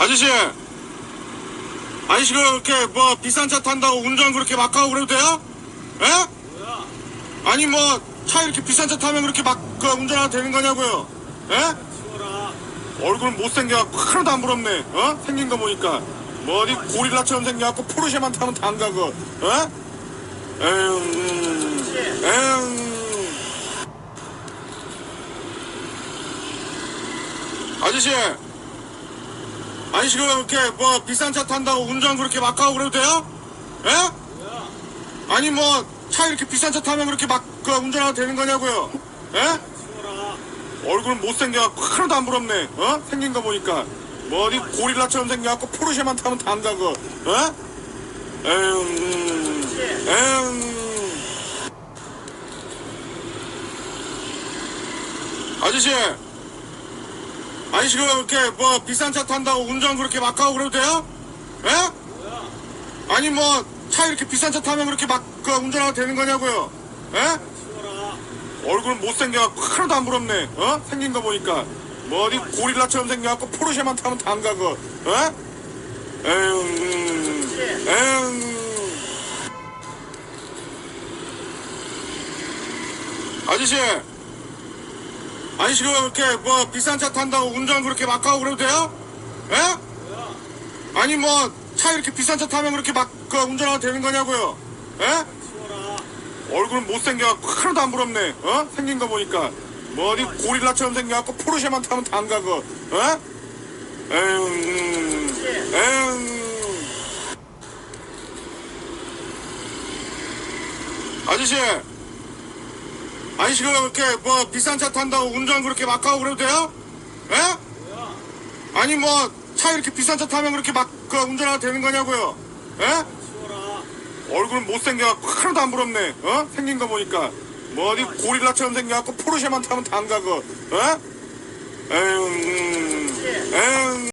아저씨, 아저씨 그렇게 뭐 비싼 차 탄다고 운전 그렇게 막 하고 그래도 돼요? 예? 뭐야? 아니 뭐 차 이렇게 비싼 차 타면 그렇게 막 그, 운전하도 되는 거냐고요? 예? 치워라. 얼굴 못생겨갖고 하나도 안 부럽네. 어? 생긴 거 보니까 뭐 어디 고릴라처럼 생겨갖고 포르쉐만 타면 다 안 가고. 어? 에휴, 음, 에휴. 아저씨, 아저씨 그렇게 뭐 비싼 차 탄다고 운전 그렇게 막 하고 그래도 돼요? 예? 아니 뭐 차 이렇게 비싼 차 타면 그렇게 막 그, 운전하도 되는 거냐고요? 예? 치워라. 얼굴 못생겨갖고 하나도 안 부럽네. 어? 생긴 거 보니까. 뭐 어디 고릴라처럼 생겨갖고 포르쉐만 타면 다안 가고. 어? 에휴, 음, 에휴. 아저씨. 아저씨 그렇게 뭐 비싼 차 탄다고 운전 그렇게 막 하고 그래도 돼요? 예? 아니 뭐 차 이렇게 비싼 차 타면 그렇게 막 그, 운전하도 되는 거냐고요? 예? 얼굴 못생겨갖고 하나도 안 부럽네. 어? 생긴 거 보니까. 뭐 어디 고릴라처럼 생겨갖고 포르쉐만 타면 다 안 가고. 어? 에휴, 음, 에휴. 아저씨. 아저씨 그렇게 뭐 비싼 차 탄다고 운전 그렇게 막 하고 그래도 돼요? 예? 아니 뭐 차 이렇게 비싼 차 타면 그렇게 막 그, 운전하도 되는 거냐고요? 예? 치워라. 얼굴 못생겨갖고 하나도 안 부럽네. 어? 생긴 거 보니까. 뭐 어디 고릴라처럼 생겨갖고 포르쉐만 타면 다 안 가고. 어? 에휴, 음, 에휴. 아저씨. 아저씨 그렇게 뭐 비싼 차 탄다고 운전 그렇게 막 하고 그래도 돼요? 예? 아니 뭐 차 이렇게 비싼 차 타면 그렇게 막 그, 운전하도 되는 거냐고요? 예? 치워라. 얼굴 못생겨갖고 하나도 안 부럽네. 어? 생긴 거 보니까. 뭐 어디 고릴라처럼 생겨갖고 포르쉐만 타면 다안 가고. 어? 에휴, 음, 에휴.